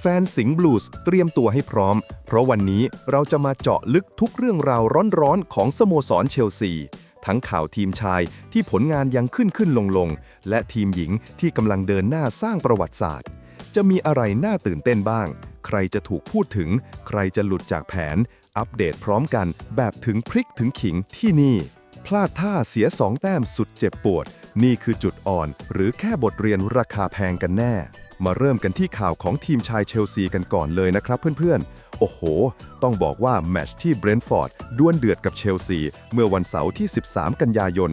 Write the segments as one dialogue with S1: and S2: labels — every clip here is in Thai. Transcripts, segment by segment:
S1: แฟนสิงห์บลูส์เตรียมตัวให้พร้อม เพราะวันนี้เราจะมาเจาะลึกทุกเรื่องราวร้อนๆ ของสโมสรเชลซี ทั้งข่าวทีมชายที่ผลงานยังขึ้นขึ้นลงลงและทีมหญิงที่กำลังเดินหน้าสร้างประวัติศาสตร์ จะมีอะไรน่าตื่นเต้นบ้าง ใครจะถูกพูดถึง ใครจะหลุดจากแผน อัปเดตพร้อมกัน แบบถึงพริกถึงขิงที่นี่ พลาดท่าเสียสองแต้มสุดเจ็บปวด นี่คือจุดอ่อน หรือแค่บทเรียนราคาแพงกันแน่ มาเริ่มกันที่ข่าวของทีมชายเชลซีกันก่อนเลยนะครับเพื่อนๆ โอ้โห ต้องบอกว่าแมตช์ที่เบรนท์ฟอร์ดดวลเดือดกับเชลซี เมื่อวันเสาร์ที่ 13 กันยายน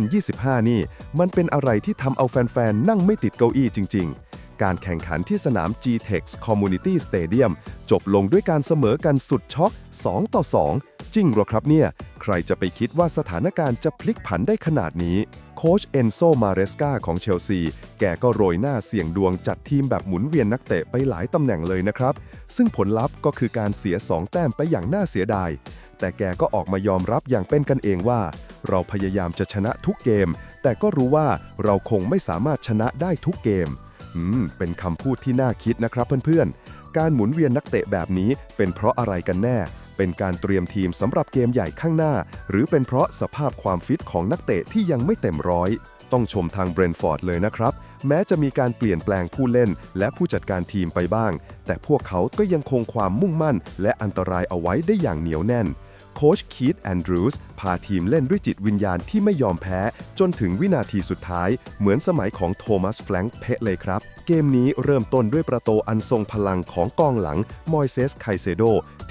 S1: 2025 นี่ มันเป็นอะไรที่ทำเอาแฟนๆ นั่งไม่ติดเก้าอี้จริง ๆการแข่งขันที่สนาม G-Tex Community Stadium จบลงด้วยการเสมอกันสุดช็อก 2 ต่อ 2 จริงเหรอครับเนี่ย ใครจะไปคิดว่าสถานการณ์จะพลิกผันได้ขนาดนี้ โค้ชเอนโซมาเรสกาของเชลซี แกก็โรยหน้าเสี่ยงดวงจัดทีมแบบหมุนเวียนนักเตะไปหลายตำแหน่งเลยนะครับ ซึ่งผลลัพธ์ก็คือการเสีย 2 แต้มไปอย่างน่าเสียดาย แต่แกก็ออกมายอมรับอย่างเป็นกันเองว่า เราพยายามจะชนะทุกเกม แต่ก็รู้ว่าเราคงไม่สามารถชนะได้ทุกเกมอืมเป็นคำพูดที่น่าคิดนะครับเพื่อนๆ การหมุนเวียนนักเตะแบบนี้เป็นเพราะอะไรกันแน่ เป็นการเตรียมทีมสำหรับเกมใหญ่ข้างหน้า หรือเป็นเพราะสภาพความฟิตของนักเตะที่ยังไม่เต็มร้อย ต้องชมทางเบรนฟอร์ดเลยนะครับ แม้จะมีการเปลี่ยนแปลงผู้เล่น และผู้จัดการทีมไปบ้าง แต่พวกเขาก็ยังคงความมุ่งมั่น และอันตรายเอาไว้ได้อย่างเหนียวแน่นโค้ชคีตแอนดรูสพาทีมเล่นด้วยจิตวิญญาณที่ไม่ยอมแพ้ จนถึงวินาทีสุดท้าย เหมือนสมัยของโทมัสแฟรงค์เพะเลยครับ เกมนี้เริ่มต้นด้วยประตูอันทรงพลังของกองหลัง มอยเซสไคเซโด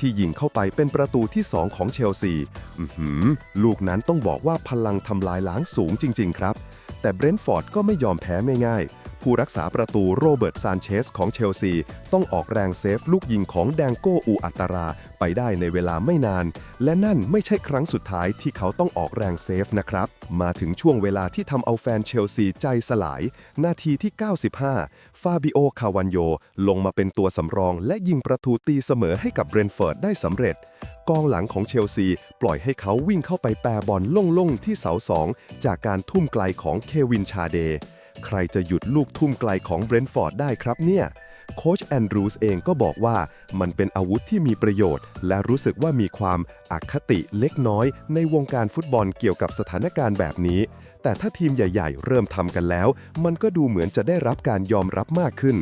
S1: ที่ยิงเข้าไปเป็นประตูที่ 2 ของเชลซีลูกนั้นต้องบอกว่าพลังทำลายล้างสูงจริง ๆ ครับ แต่เบรนท์ฟอร์ดก็ไม่ยอมแพ้ไม่ง่าย ผู้รักษาประตูโรเบิร์ตซานเชสของเชลซี ต้องออกแรงเซฟลูกยิงของแดงโกอูอัตรา ไปได้ในเวลาไม่นาน และนั่นไม่ใช่ครั้งสุดท้ายที่เขาต้องออกแรงเซฟนะครับ มาถึงช่วงเวลาที่ทำเอาแฟนเชลซีใจสลาย นาทีที่ 95 ฟาบิโอ คาวันโย ลงมาเป็นตัวสำรองและยิงประตูตีเสมอให้กับเบรนท์ฟอร์ดได้สำเร็จกองหลังของเชลซี ปล่อยให้เขาวิ่งเข้าไปแปรบอลล่งๆที่เสาสองจากการทุ่มไกลของเควินชาเด ใครจะหยุดลูกทุ่มไกลของเบรนท์ฟอร์ดได้ครับเนี่ย โค้ชแอนดรูสเองก็บอกว่ามันเป็นอาวุธที่มีประโยชน์ และรู้สึกว่ามีความอคติเล็กน้อย ในวงการฟุตบอลเกี่ยวกับสถานการณ์แบบนี้ แต่ถ้าทีมใหญ่ ๆ เริ่มทำกันแล้ว มันก็ดูเหมือนจะได้รับการยอมรับมากขึ้น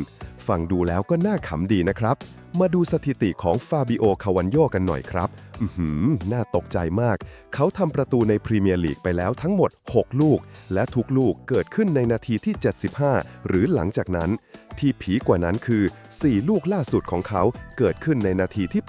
S1: ฟังดูแล้วก็น่าขำดีนะครับ มาดูสถิติของฟาบิโอคาวันโยกันหน่อยครับ อือหือน่าตกใจมาก เขาทำประตูในพรีเมียร์ลีกไปแล้วทั้งหมด 6 ลูก และทุกลูกเกิดขึ้นในนาทีที่ 75 หรือหลังจากนั้น ที่ผีกว่านั้นคือ 4 ลูกล่าสุดของเขาเกิดขึ้นในนาทีที่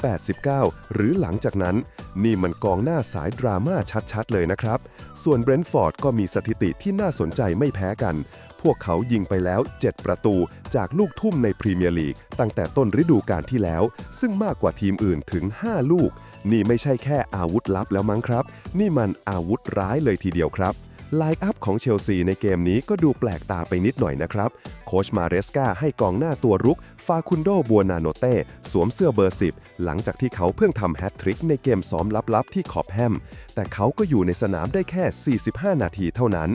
S1: 89 หรือหลังจากนั้น นี่มันกองหน้าสายดราม่าชัดๆ เลยนะครับ ส่วนเบรนท์ฟอร์ดก็มีสถิติที่น่าสนใจไม่แพ้กัน พวกเขายิงไปแล้ว 7 ประตูจากลูกทุ่มในพรีเมียร์ลีกตั้งแต่ต้นฤดูกาลที่แล้ว ซึ่งมากกว่าทีมอื่นถึง 5 ลูก นี่ไม่ใช่แค่อาวุธลับแล้วมั้งครับ นี่มันอาวุธร้ายเลยทีเดียวครับไลน์อัพของเชลซีในเกมนี้ก็ดูแปลกตาไปนิดหน่อยนะครับ โคชมาเรสกาให้กองหน้าตัวรุก ฟาคุนโดบัวนาโนเต้ สวมเสื้อเบอร์ 10 หลังจากที่เขาเพิ่งทำแฮตทริกในเกมซ้อมลับๆที่ขอบแฮม แต่เขาก็อยู่ในสนามได้แค่ 45 นาทีเท่านั้น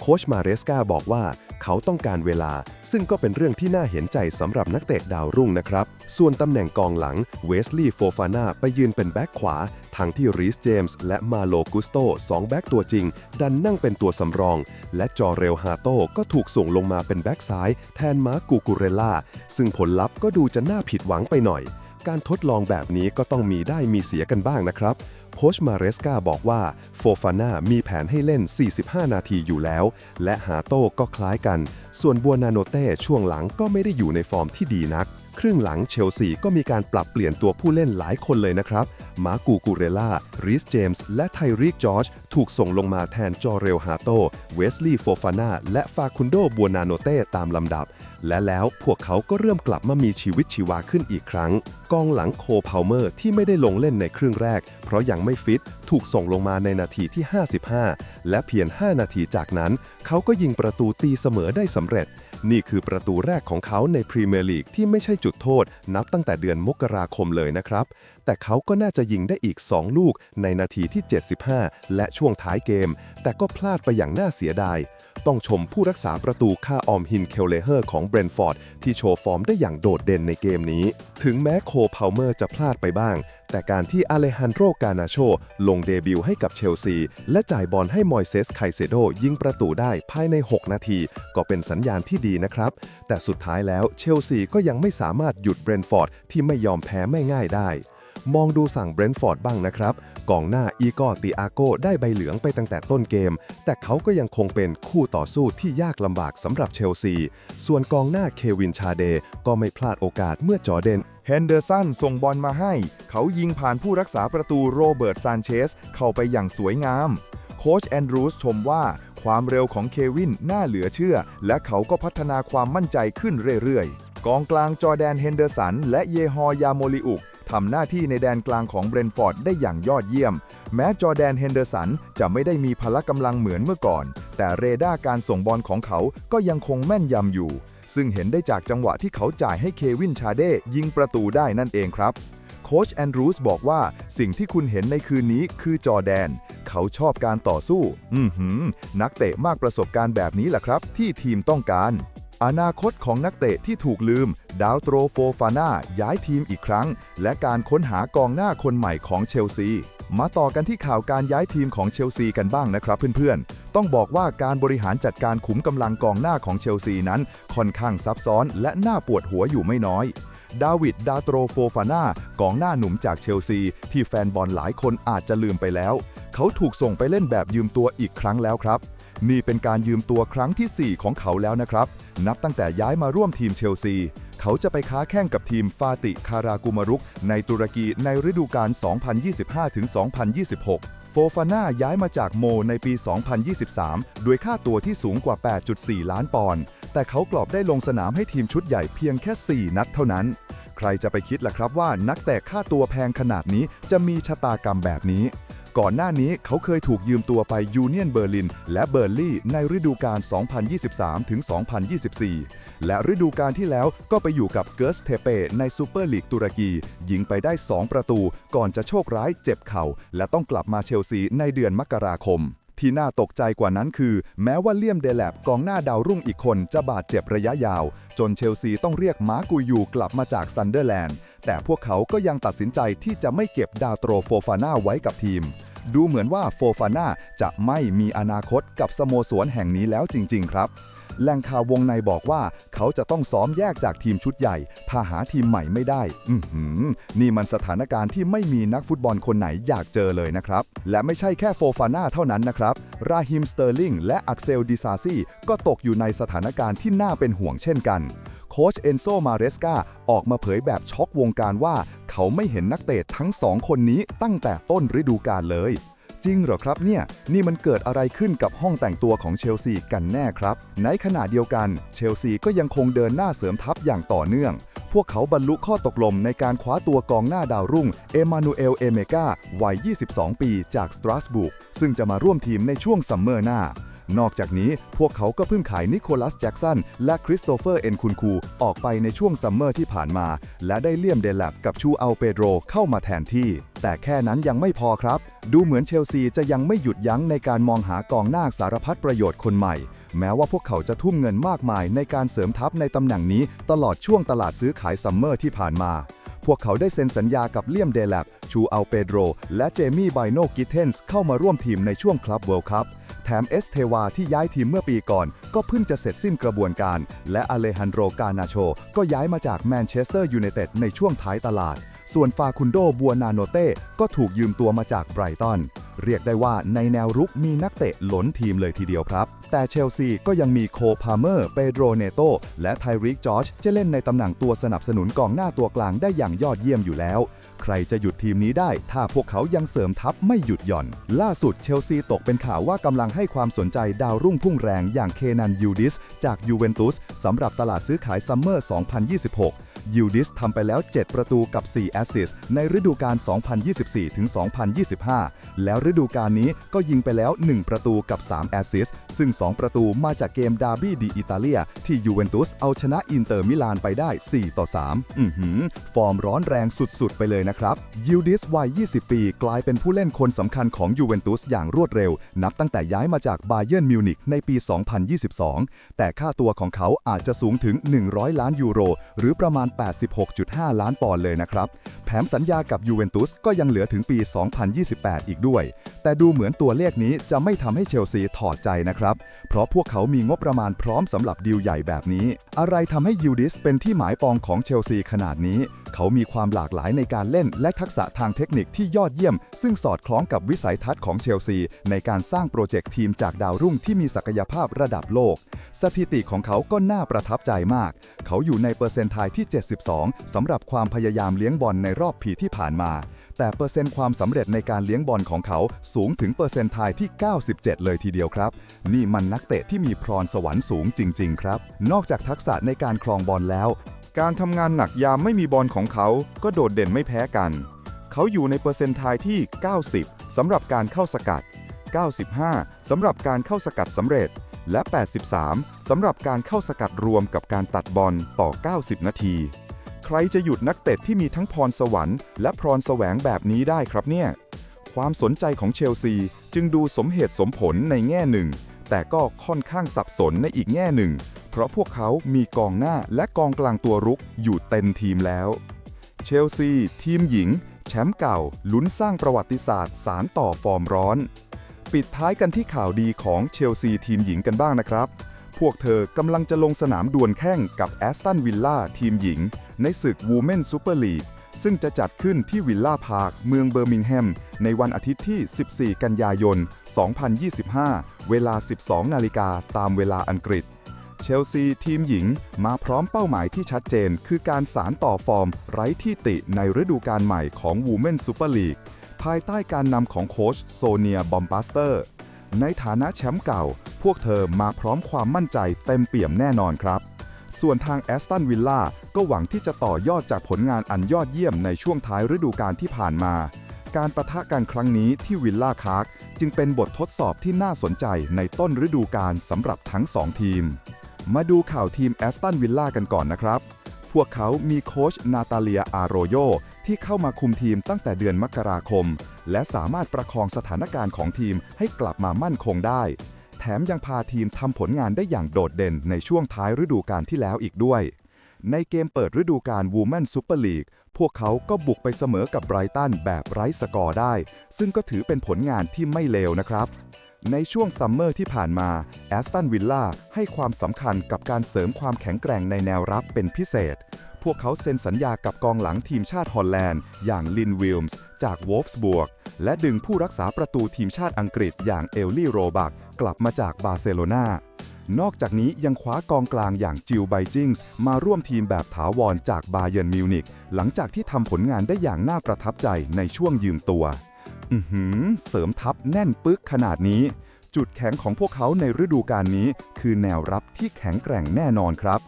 S1: โคชมาเรสกาบอกว่า เขาต้องการเวลา ซึ่งก็เป็นเรื่องที่น่าเห็นใจสำหรับนักเตะดาวรุ่งนะครับ ส่วนตำแหน่งกองหลังเวสลีย์โฟฟาน่าไปยืนเป็นแบ็คขวา ทั้งที่รีสเจมส์และมาโลกุสโตสองแบ็คตัวจริง ดันนั่งเป็นตัวสำรอง และจอเรลฮาโตก็ถูกส่งลงมาเป็นแบ็คซ้าย แทนมาร์กูกูเรล่าซึ่งผลลัพธ์ก็ดูจะน่าผิดหวังไปหน่อย การทดลองแบบนี้ก็ต้องมีได้มีเสียกันบ้างนะครับ โคชมาเรสกาบอกว่าโฟฟาน่ามีแผนให้เล่น 45 นาทีอยู่แล้ว และหาโต้ก็คล้ายกัน ส่วนบัวนาโนเต้ช่วงหลังก็ไม่ได้อยู่ในฟอร์มที่ดีนัก ครึ่งหลังเชลซีก็มีการปรับเปลี่ยนตัวผู้เล่นหลายคนเลยนะครับ มากูกูเรล่าริสเจมส์และไทริกจอร์จถูกส่งลงมาแทนจอเรลฮาโตเวสลีย์โฟฟาน่าและฟาคุนโดบัวนาโนเต้ตามลำดับ และแล้วพวกเขาก็เริ่มกลับมามีชีวิตชีวาขึ้นอีกครั้ง กองหลังโคพาวเมอร์ที่ไม่ได้ลงเล่นในครึ่งแรก เพราะยังไม่ฟิต ถูกส่งลงมาในนาทีที่ 55 และเพียง 5 นาทีจากนั้น เขาก็ยิงประตูตีเสมอได้สำเร็จ นี่คือประตูแรกของเขาในพรีเมียร์ลีกที่ไม่ใช่จุดโทษ นับตั้งแต่เดือนมกราคมเลยนะครับ แต่เขาก็น่าจะยิงได้อีก 2 ลูกในนาทีที่ 75 และช่วงท้ายเกม แต่ก็พลาดไปอย่างน่าเสียดาย
S2: ต้องชมผู้รักษาประตูค่าออมฮินเคลเลเฮอร์ของเบรนฟอร์ดที่โชว์ฟอร์มได้อย่างโดดเด่นในเกมนี้ ถึงแม้โคพาวเมอร์จะพลาดไปบ้าง แต่การที่อเลฮันโดกานาโช ลงเดบิวต์ให้กับเชลซี และจ่ายบอลให้มอยเซสไคเซโดยิงประตูได้ภายใน 6 นาที ก็เป็นสัญญาณที่ดีนะครับ แต่สุดท้ายแล้วเชลซีก็ยังไม่สามารถหยุดเบรนฟอร์ดที่ไม่ยอมแพ้ไม่ง่ายได้ มองดูสั่งเบรนท์ฟอร์ดบ้างนะครับกองหน้าอีกอติอาโกได้ใบเหลืองไปตั้งแต่ต้นเกม แต่เขาก็ยังคงเป็นคู่ต่อสู้ที่ยากลำบากสำหรับเชลซี ส่วนกองหน้าเควินชาเดก็ไม่พลาดโอกาสเมื่อจอเดนเฮนเดอร์สันส่งบอลมาให้ เขายิงผ่านผู้รักษาประตูโรเบิร์ตซานเชสเข้าไปอย่างสวยงาม โค้ชแอนดรูสชมว่าความเร็วของเควินน่าเหลือเชื่อ และเขาก็พัฒนาความมั่นใจขึ้นเรื่อยๆ กองกลางจอแดนเฮนเดอร์สันและเยฮอยาโมลิอุก ทำหน้าที่ในแดนกลางของเบรนฟอร์ดได้อย่างยอดเยี่ยม แม้จอแดนเฮนเดอร์สันจะไม่ได้มีพละกำลังเหมือนเมื่อก่อน แต่เรดาร์การส่งบอลของเขาก็ยังคงแม่นยำอยู่ ซึ่งเห็นได้จากจังหวะที่เขาจ่ายให้เควินชาเด้ยิงประตูได้นั่นเองครับโค้ชแอนดรูสบอกว่าสิ่งที่คุณเห็นในคืนนี้คือจอแดน เขาชอบการต่อสู้ อือหือนักเตะมากประสบการณ์แบบนี้แหละครับ ที่ทีมต้องการ อนาคตของนักเตะที่ถูกลืม ดาวโตรโฟฟาน่าย้ายทีมอีกครั้ง และการค้นหากองหน้าคนใหม่ของเชลซี มาต่อกันที่ข่าวการย้ายทีมของเชลซีกันบ้างนะครับเพื่อนๆ ต้องบอกว่าการบริหารจัดการขุมกำลังกองหน้าของเชลซีนั้น ค่อนข้างซับซ้อนและน่าปวดหัวอยู่ไม่น้อยดาวิด ดาโตรโฟฟาน่ากองหน้าหนุ่มจากเชลซี ที่แฟนบอลหลายคนอาจจะลืมไปแล้ว เขาถูกส่งไปเล่นแบบยืมตัวอีกครั้งแล้วครับ นี่เป็นการยืมตัวครั้งที่ 4 ของเขาแล้วนะครับ นับตั้งแต่ย้ายมาร่วมทีมเชลซี เขาจะไปค้าแข่งกับทีมฟาติคารากุมารุก ในตุรกีในฤดูกาล 2025-2026 โฟฟาน่าย้ายมาจากโมในปี 2023 ด้วยค่าตัวที่สูงกว่า 8.4 ล้านปอนด์แต่เขากลอบได้ลงสนามให้ทีมชุดใหญ่เพียงแค่ 4 นัดเท่านั้น ใครจะไปคิดล่ะครับว่านักเตะค่าตัวแพงขนาดนี้จะมีชะตากรรมแบบนี้ ก่อนหน้านี้เขาเคยถูกยืมตัวไปยูเนียนเบอร์ลินและเบอร์ลี่ในฤดูกาล 2023-2024 และฤดูกาลที่แล้วก็ไปอยู่กับเกิร์สเทเปในซูเปอร์ลีกตุรกี ยิงไปได้ 2 ประตู ก่อนจะโชคร้ายเจ็บเข่า และต้องกลับมาเชลซีในเดือนมกราคมที่น่าตกใจกว่านั้นคือ แม้ว่าเลียมเดลแลบกองหน้าดาวรุ่งอีกคนจะบาดเจ็บระยะยาว จนเชลซีต้องเรียกมาร์กุยูกลับมาจากซันเดอร์แลนด์ แต่พวกเขาก็ยังตัดสินใจที่จะไม่เก็บดาวโตรโฟฟาน่าไว้กับทีม ดูเหมือนว่าโฟฟาน่าจะไม่มีอนาคตกับสโมสรแห่งนี้แล้วจริง ๆ ครับแหล่งข่าววงในบอกว่า เขาจะต้องซ้อมแยกจากทีมชุดใหญ่ ถ้าหาทีมใหม่ไม่ได้ อือหือนี่มันสถานการณ์ที่ไม่มีนักฟุตบอลคนไหนอยากเจอเลยนะครับ และไม่ใช่แค่โฟฟาน่าเท่านั้นนะครับ ราฮิมสเตอร์ลิงและอักเซลดิซาซีก็ตกอยู่ในสถานการณ์ที่น่าเป็นห่วงเช่นกัน โค้ชเอนโซมาเรสกาออกมาเผยแบบช็อกวงการว่า เขาไม่เห็นนักเตะทั้งสองคนนี้ตั้งแต่ต้นฤดูกาลเลย จริงเหรอครับเนี่ย นี่มันเกิดอะไรขึ้นกับห้องแต่งตัวของเชลซีกันแน่ครับ ในขณะเดียวกัน เชลซีก็ยังคงเดินหน้าเสริมทัพอย่างต่อเนื่องพวกเขาบรรลุข้อตกลงในการคว้าตัวกองหน้าดาวรุ่ง เอมานูเอล เอเมกาวัย 22 ปีจากสตราสบุกซึ่งจะมาร่วมทีมในช่วงซัมเมอร์หน้า นอกจากนี้พวกเขาก็เพิ่งขายนิโคลัสแจ็กสันและคริสโตเฟอร์เอ็นคุนคูออกไปในช่วงซัมเมอร์ที่ผ่านมา และได้เลี่ยมเดลับกับชูอัลเปโดรเข้ามาแทนที่ แต่แค่นั้นยังไม่พอครับ ดูเหมือนเชลซีจะยังไม่หยุดยั้งในการมองหากองหน้าสารพัดประโยชน์คนใหม่ แม้ว่าพวกเขาจะทุ่มเงินมากมายในการเสริมทัพในตำแหน่งนี้ ตลอดช่วงตลาดซื้อขายซัมเมอร์ที่ผ่านมาพวกเขาได้เซ็นสัญญากับเลียมเดลับ ชูอัลเปโดร และเจมี่ไบโนกิเทนส์เข้ามาร่วมทีมในช่วงคลับเวิลด์คัพ แถมเอสเทวาที่ย้ายทีมเมื่อปีก่อน ก็เพิ่งจะเสร็จสิ้นกระบวนการ และอเลฮันโดกานาโช ก็ย้ายมาจากแมนเชสเตอร์ยูไนเต็ดในช่วงท้ายตลาด ส่วนฟาคุนโดบัวนาโนเต้ก็ถูกยืมตัวมาจากไบรตันเรียกได้ว่าในแนวรุกมีนักเตะหล้นทีมเลยทีเดียวครับ แต่เชลซีก็ยังมีโคพาเมอร์ เปโดรเนโต และไทริกจอร์จจะเล่นในตำแหน่งตัวสนับสนุนกองหน้าตัวกลางได้อย่างยอดเยี่ยมอยู่แล้ว ใครจะหยุดทีมนี้ได้ ถ้าพวกเขายังเสริมทัพไม่หยุดหย่อน ล่าสุดเชลซีตกเป็นข่าวว่ากำลังให้ความสนใจดาวรุ่งพุ่งแรงอย่างเคนันยูดิส จากยูเวนตุสสำหรับตลาดซื้อขายซัมเมอร์ 2026
S3: ยูดิสทำไปแล้ว 7 ประตูกับ 4 แอสซิสในฤดูกาล 2024-2025 แล้วฤดูกาลนี้ก็ยิงไปแล้ว 1 ประตูกับ 3 แอสซิสซึ่ง 2 ประตูมาจากเกมดาร์บี้ดีอิตาเลีย ที่ยูเวนตุสเอาชนะอินเตอร์มิลานไปได้ 4 ต่อ 3 อือหือ ฟอร์มร้อนแรงสุดๆ ไปเลยนะครับ ยูดิสวัย 20 ปี กลายเป็นผู้เล่นคนสำคัญของยูเวนตุสอย่างรวดเร็ว นับตั้งแต่ย้ายมาจากบาเยิร์นมิวนิกในปี 2022 แต่ค่าตัวของเขาอาจจะสูงถึง 100 ล้านยูโร หรือประมาณ86.5 ล้านปอนด์เลยนะครับ แถมสัญญากับยูเวนตุสก็ยังเหลือถึงปี 2028 อีกด้วย แต่ดูเหมือนตัวเลขนี้จะไม่ทำให้เชลซีถอดใจนะครับ เพราะพวกเขามีงบประมาณพร้อมสำหรับดีลใหญ่แบบนี้ อะไรทำให้ยูดิสเป็นที่หมายปองของเชลซีขนาดนี้ เขามีความหลากหลายในการเล่นและทักษะทางเทคนิคที่ยอดเยี่ยม ซึ่งสอดคล้องกับวิสัยทัศน์ของเชลซี ในการสร้างโปรเจกต์ทีมจากดาวรุ่งที่มีศักยภาพระดับโลก สถิติของเขาก็น่าประทับใจมาก เขาอยู่ในเปอร์เซ็นต์ไทยที่ 72สำหรับความพยายามเลี้ยงบอลในรอบผีที่ผ่านมา แต่เปอร์เซ็นต์ความสำเร็จในการเลี้ยงบอลของเขาสูงถึงเปอร์เซ็นต์ไทยที่ 97 เลยทีเดียวครับ นี่มันนักเตะที่มีพรสวรรค์สูงจริง ๆ ครับ นอกจากทักษะในการครองบอลแล้ว
S2: การทำงานหนักยามไม่มีบอลของเขาก็โดดเด่นไม่แพ้กัน เขาอยู่ในเปอร์เซ็นต์ไทยที่ 90 สำหรับการเข้าสกัด 95 สำหรับการเข้าสกัดสำเร็จ และ 83 สำหรับการเข้าสกัดรวมกับการตัดบอลต่อ 90 นาที ใครจะหยุดนักเตะที่มีทั้งพรสวรรค์และพรแสวงแบบนี้ได้ครับเนี่ย ความสนใจของเชลซีจึงดูสมเหตุสมผลในแง่หนึ่ง แต่ก็ค่อนข้างสับสนในอีกแง่หนึ่ง เพราะพวกเขามีกองหน้าและกองกลางตัวรุกอยู่เต็มทีมแล้ว เชลซี ทีมหญิง แชมป์เก่า ลุ้นสร้างประวัติศาสตร์สารต่อฟอร์มร้อน ปิดท้ายกันที่ข่าวดีของเชลซีทีมหญิงกันบ้างนะครับ พวกเธอกำลังจะลงสนามดวลแข่งกับแอสตันวิลล่าทีมหญิง ในศึก Women Super League ซึ่งจะจัดขึ้นที่วิลล่าพาร์คเมืองเบอร์มิงแฮม ในวันอาทิตย์ที่ 14 กันยายน 2025 เวลา 12 นาฬิกาตามเวลาอังกฤษ เชลซีทีมหญิงมาพร้อมเป้าหมายที่ชัดเจน คือการสารต่อฟอร์ม ไร้ที่ติในฤดูกาลใหม่ของ Women Super League ภายใต้การนำของโค้ชโซเนียบอมบัสเตอร์ ในฐานะแชมป์เก่า พวกเธอมาพร้อมความมั่นใจเต็มเปี่ยมแน่นอนครับ ส่วนทางแอสตันวิลล่าก็หวังที่จะต่อยอดจากผลงานอันยอดเยี่ยมในช่วงท้ายฤดูกาลที่ผ่านมา การประทะกันครั้งนี้ที่วิลล่าคาร์กจึงเป็นบททดสอบที่น่าสนใจในต้นฤดูกาลสำหรับทั้งสองทีม มาดูข่าวทีมแอสตันวิลล่ากันก่อนนะครับ พวกเขามีโค้ชนาตาเลียอาโรโยที่เข้ามาคุมทีมตั้งแต่เดือนมกราคม และสามารถประคองสถานการณ์ของทีมให้กลับมามั่นคงได้ แถมยังพาทีมทำผลงานได้อย่างโดดเด่นในช่วงท้ายฤดูกาลที่แล้วอีกด้วย ในเกมเปิดฤดูกาล Women Super League พวกเขาก็บุกไปเสมอกับไบรตันแบบไร้สกอร์ได้ ซึ่งก็ถือเป็นผลงานที่ไม่เลวนะครับ ในช่วงซัมเมอร์ที่ผ่านมาแอสตันวิลล่าให้ความสำคัญกับการเสริมความแข็งแกร่งในแนวรับเป็นพิเศษ พวกเขาเซ็นสัญญากับกองหลังทีมชาติฮอลแลนด์ อย่างลินวิลส์จากวอลฟสบวก และดึงผู้รักษาประตูทีมชาติอังกฤษอย่างเอลลี่โรบักกลับมาจากบาร์เซโลนานอกจากนี้ยังคว้ากองกลางอย่างจิลไบจิงส์มาร่วมทีมแบบถาวรจากบาเยิร์นมิวนิกหลังจากที่ทำผลงานได้อย่างน่าประทับใจในช่วงยืมตัว เสริมทัพแน่นปึกขนาดนี้ จุดแข็งของพวกเขาในฤดูกาลนี้ คือแนวรับที่แข็งแกร่งแน่นอนครับ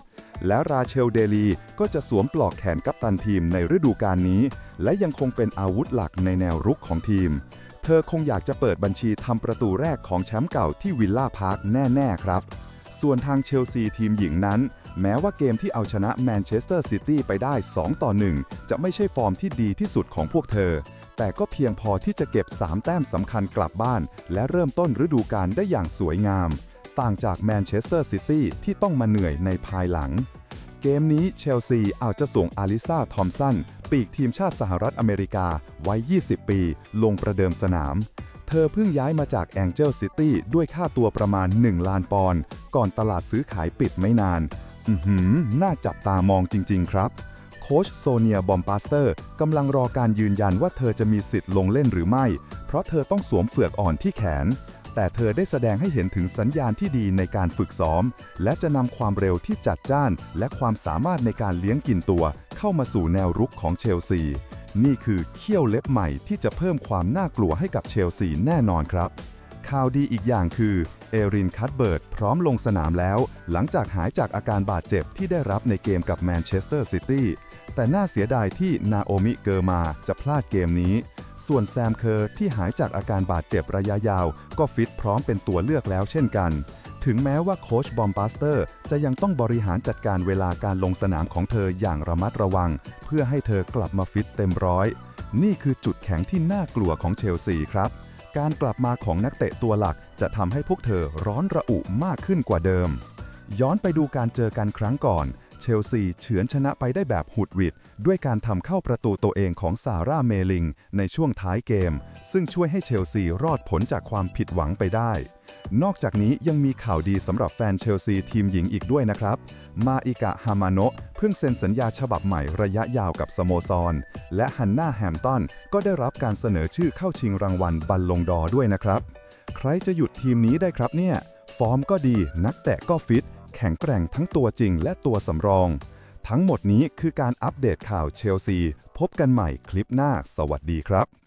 S2: และราเชลเดลีก็จะสวมปลอกแขนกัปตันทีมในฤดูกาลนี้ และยังคงเป็นอาวุธหลักในแนวรุกของทีม เธอคงอยากจะเปิดบัญชีทำประตูแรกของแชมป์เก่าที่วิลล่าพาร์คแน่ ๆ ครับ ส่วนทางเชลซีทีมหญิงนั้นแม้ว่าเกมที่เอาชนะแมนเชสเตอร์ซิตี้ไปได้ 2 ต่อ 1 จะไม่ใช่ฟอร์มที่ดีที่สุดของพวกเธอ แต่ก็เพียงพอที่จะเก็บ 3 แต้มสำคัญกลับบ้าน และเริ่มต้นฤดูกาลได้อย่างสวยงาม ต่างจากแมนเชสเตอร์ซิตี้ที่ต้องมาเหนื่อยในภายหลัง เกมนี้เชลซีอาจจะส่งอาลิซาทอมสัน ปีกทีมชาติสหรัฐอเมริกาวัย 20 ปี ลงประเดิมสนาม เธอเพิ่งย้ายมาจากแองเจิลซิตี้ด้วยค่าตัวประมาณ 1 ล้านปอนด์ก่อนตลาดซื้อขายปิดไม่นาน อือหือน่าจับตามองจริง ๆ ครับ โค้ชโซเนียบอมปาสเตอร์กำลังรอการยืนยันว่าเธอจะมีสิทธิ์ลงเล่นหรือไม่ เพราะเธอต้องสวมเฟือกอ่อนที่แขน แต่เธอได้แสดงให้เห็นถึงสัญญาณที่ดีในการฝึกซ้อม และจะนำความเร็วที่จัดจ้าน และความสามารถในการเลี้ยงกินตัว เข้ามาสู่แนวรุกของเชลซี นี่คือเขี้ยวเล็บใหม่ที่จะเพิ่มความน่ากลัวให้กับเชลซีแน่นอนครับ ข่าวดีอีกอย่างคือเอรินคัตเบิร์ดพร้อมลงสนามแล้ว หลังจากหายจากอาการบาดเจ็บที่ได้รับในเกมกับแมนเชสเตอร์ซิตี้ แต่น่าเสียดายที่นาโอมิเกอร์มาจะพลาดเกมนี้ ส่วนแซมเคอร์ที่หายจากอาการบาดเจ็บระยะยาว ก็ฟิตพร้อมเป็นตัวเลือกแล้วเช่นกัน ถึงแม้ว่าโค้ชบอมบาสเตอร์จะยังต้องบริหารจัดการเวลาการลงสนามของเธออย่างระมัดระวัง เพื่อให้เธอกลับมาฟิตเต็มร้อย นี่คือจุดแข็งที่น่ากลัวของเชลซีครับ การกลับมาของนักเตะตัวหลักจะทำให้พวกเธอร้อนระอุมากขึ้นกว่าเดิม ย้อนไปดูการเจอกันครั้งก่อน เชลซีเฉือนชนะไปได้แบบหุดหวิด ด้วยการทำเข้าประตูตัวเองของซาร่าเมลิง ในช่วงท้ายเกม ซึ่งช่วยให้เชลซีรอดผลจากความผิดหวังไปได้ นอกจากนี้ยังมีข่าวดีสำหรับแฟนเชลซีทีมหญิงอีกด้วยนะครับ มาอิกะฮามาโนะเพิ่งเซ็นสัญญาฉบับใหม่ระยะยาวกับสโมสร และฮันนาแฮมตันก็ได้รับการเสนอชื่อเข้าชิงรางวัลบัลลงดอด้วยนะครับ ใครจะหยุดทีมนี้ได้ครับเนี่ยฟอร์มก็ดีนักเตะก็ฟิต แข็งแกร่งทั้งตัวจริงและตัวสำรอง ทั้งหมดนี้คือการอัปเดตข่าวเชลซี พบกันใหม่คลิปหน้า สวัสดีครับ